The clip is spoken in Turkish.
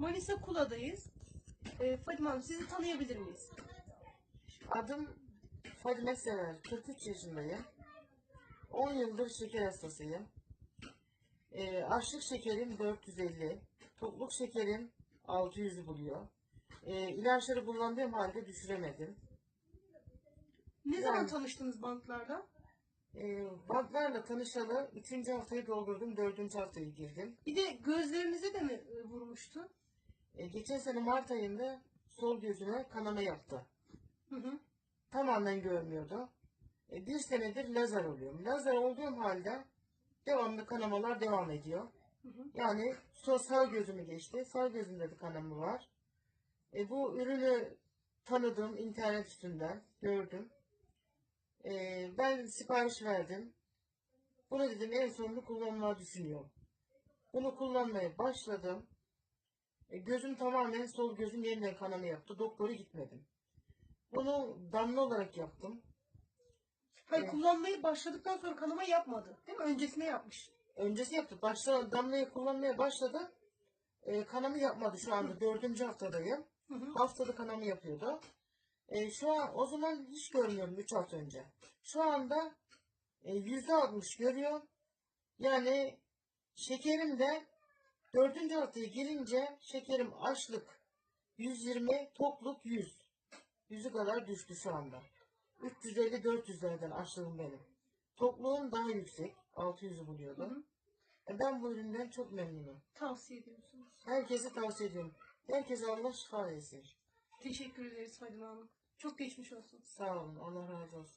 Manisa Kula'dayız. Ee, Fadime Hanım sizi tanıyabilir miyiz? Adım Fadime Sever, 43 yaşındayım. 10 yıldır şeker hastasıyım. Ee, açlık şekerim 450, tokluk şekerim 600'ü buluyor. Ee, ilaçları kullandığım halde düşüremedim. Ne zaman Yani- tanıştınız bantlarla? Ee, bantlarla tanışalı 3. haftayı doldurdum, 4. haftayı girdim. Bir de gözlerinize de mi e, vurmuştu? Ee, geçen sene Mart ayında sol gözüme kanama yaptı. Hı hı. tamamen görmüyordu. E, bir senedir lazer oluyorum. Lazer olduğum halde devamlı kanamalar devam ediyor. Hı hı. Yani sol sağ gözümü geçti. Sağ gözümde de kanama var. E, bu ürünü tanıdım internet üstünden. Gördüm. E, ben sipariş verdim. Bunu dedim en sonunda kullanmayı düşünüyorum. Bunu kullanmaya başladım. E, gözüm tamamen sol gözüm yeniden kanama yaptı. Doktora gitmedim. Bunu damla olarak yaptım. Hayır Evet. kullanmayı başladıktan sonra kanama yapmadı. Değil mi? Öncesine yapmış. Öncesi yaptı. Başta damlayı kullanmaya başladı. E, kanamı yapmadı şu anda. Dördüncü haftadayım. Hı hı. Haftada kanamı yapıyordu. E, şu an o zaman hiç görmüyorum 3 hafta önce. Şu anda e, yüzde altmış görüyor. Yani şekerim de dördüncü haftaya girince şekerim açlık 120, tokluk 100. Yüzü kadar düştü şu anda. 350-400'lerden açlığım benim. Tokluğum daha yüksek. 600'ü Hı buluyordu. hı. Ben bu üründen çok memnunum. Tavsiye ediyorsunuz. Herkese tavsiye ediyorum. Herkese Allah şifa versin. Teşekkür ederiz Fadime Hanım. Çok geçmiş olsun. Sağ olun. Allah razı olsun.